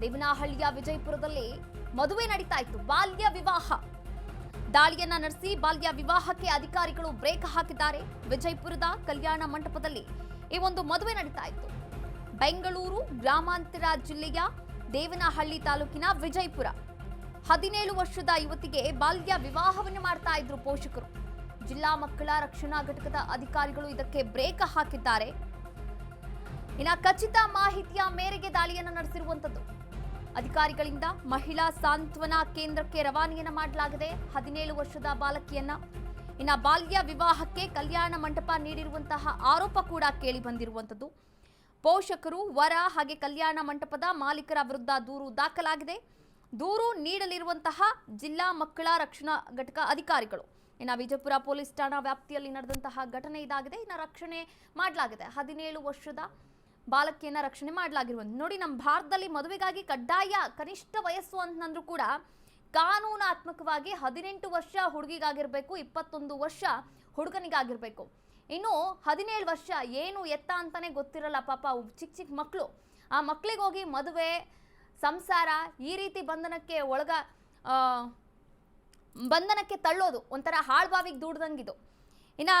ದೇವನಹಳ್ಳಿಯ ವಿಜಯಪುರದಲ್ಲಿ ಮದುವೆ ನಡೀತಾ ಇತ್ತು ಬಾಲ್ಯ ವಿವಾಹ. ದಾಳಿಯನ್ನ ನಡೆಸಿ ಬಾಲ್ಯ ವಿವಾಹಕ್ಕೆ ಅಧಿಕಾರಿಗಳು ಬ್ರೇಕ್ ಹಾಕಿದ್ದಾರೆ. ವಿಜಯಪುರದ ಕಲ್ಯಾಣ ಮಂಟಪದಲ್ಲಿ ಈ ಒಂದು ಮದುವೆ ನಡೀತಾ ಇತ್ತು ಬೆಂಗಳೂರು ಗ್ರಾಮಾಂತರ ಜಿಲ್ಲೆಯ ದೇವನಹಳ್ಳಿ ತಾಲೂಕಿನ ವಿಜಯಪುರ. ಹದಿನೇಳು ವರ್ಷದ ಯುವತಿಗೆ ಬಾಲ್ಯ ವಿವಾಹವನ್ನು ಮಾಡ್ತಾ ಇದ್ರು ಪೋಷಕರು. ಜಿಲ್ಲಾ ಮಕ್ಕಳ ರಕ್ಷಣಾ ಘಟಕದ ಅಧಿಕಾರಿಗಳು ಇದಕ್ಕೆ ಬ್ರೇಕ್ ಹಾಕಿದ್ದಾರೆ. ಇನ್ನ ಖಚಿತ ಮಾಹಿತಿಯ ಮೇರೆಗೆ ದಾಳಿಯನ್ನು ನಡೆಸಿರುವಂತದ್ದು. ಅಧಿಕಾರಿಗಳಿಂದ ಮಹಿಳಾ ಸಾಂತ್ವನ ಕೇಂದ್ರಕ್ಕೆ ರವಾನೆಯನ್ನು ಮಾಡಲಾಗಿದೆ. ಹದಿನೇಳು ವರ್ಷದ ಬಾಲಕಿಯನ್ನ. ಇನ್ನ ಬಾಲ್ಯ ವಿವಾಹಕ್ಕೆ ಕಲ್ಯಾಣ ಮಂಟಪ ನೀಡಿರುವಂತಹ ಆರೋಪ ಕೂಡ ಕೇಳಿ ಬಂದಿರುವಂಥದ್ದು. ಪೋಷಕರು, ವರ ಹಾಗೆ ಕಲ್ಯಾಣ ಮಂಟಪದ ಮಾಲೀಕರ ವಿರುದ್ಧ ದೂರು ದಾಖಲಾಗಿದೆ. ದೂರು ನೀಡಲಿರುವಂತಹ ಜಿಲ್ಲಾ ಮಕ್ಕಳ ರಕ್ಷಣಾ ಘಟಕ ಅಧಿಕಾರಿಗಳು. ಇನ್ನು ವಿಜಯಪುರ ಪೊಲೀಸ್ ಠಾಣಾ ವ್ಯಾಪ್ತಿಯಲ್ಲಿ ನಡೆದಂತಹ ಘಟನೆ ಇದಾಗಿದೆ. ಇನ್ನು ರಕ್ಷಣೆ ಮಾಡಲಾಗಿದೆ. ಹದಿನೇಳು ವರ್ಷದ ಬಾಲಕಿಯನ್ನ ರಕ್ಷಣೆ ಮಾಡಲಾಗಿರುವಂಥ ನೋಡಿ, ನಮ್ಮ ಭಾರತದಲ್ಲಿ ಮದುವೆಗಾಗಿ ಕಡ್ಡಾಯ ಕನಿಷ್ಠ ವಯಸ್ಸು ಅಂತಂದ್ರೂ ಕೂಡ ಕಾನೂನಾತ್ಮಕವಾಗಿ ಹದಿನೆಂಟು ವರ್ಷ ಹುಡುಗಿಗಾಗಿರ್ಬೇಕು, ಇಪ್ಪತ್ತೊಂದು ವರ್ಷ ಹುಡುಗನಿಗಾಗಿರ್ಬೇಕು. ಇನ್ನು ಹದಿನೇಳು ವರ್ಷ ಏನು ಎತ್ತ ಅಂತಾನೆ ಗೊತ್ತಿರಲ್ಲ ಪಾಪ ಚಿಕ್ಕ ಚಿಕ್ಕ ಮಕ್ಕಳು. ಆ ಮಕ್ಕಳಿಗೆ ಹೋಗಿ ಮದುವೆ, ಸಂಸಾರ ಈ ರೀತಿ ಬಂಧನಕ್ಕೆ ಒಳಗ ಬಂಧನಕ್ಕೆ ತಳ್ಳೋದು. ಒಂಥರ ಹಾಳ್ಬಾವಿಗೆ ದೂಡ್ದಂಗಿದು. ಇನ್ನ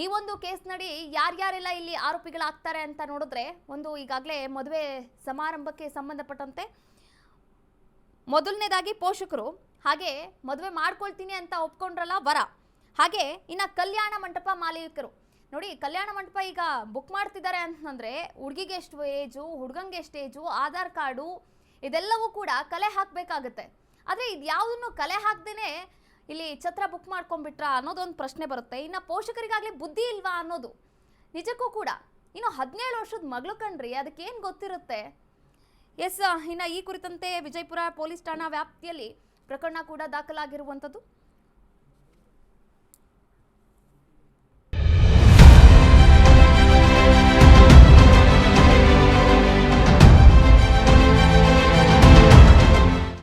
ಈ ಒಂದು ಕೇಸ್ ನಡಿ ಯಾರ್ಯಾರೆಲ್ಲ ಇಲ್ಲಿ ಆರೋಪಿಗಳಾಗ್ತಾರೆ ಅಂತ ನೋಡಿದ್ರೆ ಒಂದು ಈಗಾಗಲೇ ಮದುವೆ ಸಮಾರಂಭಕ್ಕೆ ಸಂಬಂಧಪಟ್ಟಂತೆ ಮೊದಲನೇದಾಗಿ ಪೋಷಕರು, ಹಾಗೆ ಮದುವೆ ಮಾಡ್ಕೊಳ್ತೀನಿ ಅಂತ ಒಪ್ಕೊಂಡ್ರಲ್ಲ ವರ. ಹಾಗೆ ಇನ್ನು ಕಲ್ಯಾಣ ಮಂಟಪ ಮಾಲೀಕರು. ನೋಡಿ, ಕಲ್ಯಾಣ ಮಂಟಪ ಈಗ ಬುಕ್ ಮಾಡ್ತಿದ್ದಾರೆ ಅಂತಂದ್ರೆ ಹುಡುಗಿಗೆ ಎಷ್ಟು ಏಜು, ಹುಡುಗಂಗೆ ಎಷ್ಟು ಏಜು, ಆಧಾರ್ ಕಾರ್ಡು, ಇದೆಲ್ಲವೂ ಕೂಡ ಕಲೆ ಹಾಕಬೇಕಾಗತ್ತೆ. ಆದರೆ ಇದು ಯಾವುದನ್ನು ಕಲೆ ಹಾಕ್ದೇನೆ ಇಲ್ಲಿ ಛತ್ರ ಬುಕ್ ಮಾಡ್ಕೊಂಡ್ಬಿಟ್ರ ಅನ್ನೋದೊಂದು ಪ್ರಶ್ನೆ ಬರುತ್ತೆ. ಇನ್ನು ಪೋಷಕರಿಗಾಗಲಿ ಬುದ್ಧಿ ಇಲ್ವಾ ಅನ್ನೋದು? ನಿಜಕ್ಕೂ ಕೂಡ. ಇನ್ನು ಹದಿನೇಳು ವರ್ಷದ ಮಗಳು ಕಣ್ರಿ, ಅದಕ್ಕೇನು ಗೊತ್ತಿರುತ್ತೆ? ಎಸ್, ಇನ್ನು ಈ ಕುರಿತಂತೆ ವಿಜಯಪುರ ಪೊಲೀಸ್ ಠಾಣಾ ವ್ಯಾಪ್ತಿಯಲ್ಲಿ ಪ್ರಕರಣ ಕೂಡ ದಾಖಲಾಗಿರುವಂಥದ್ದು.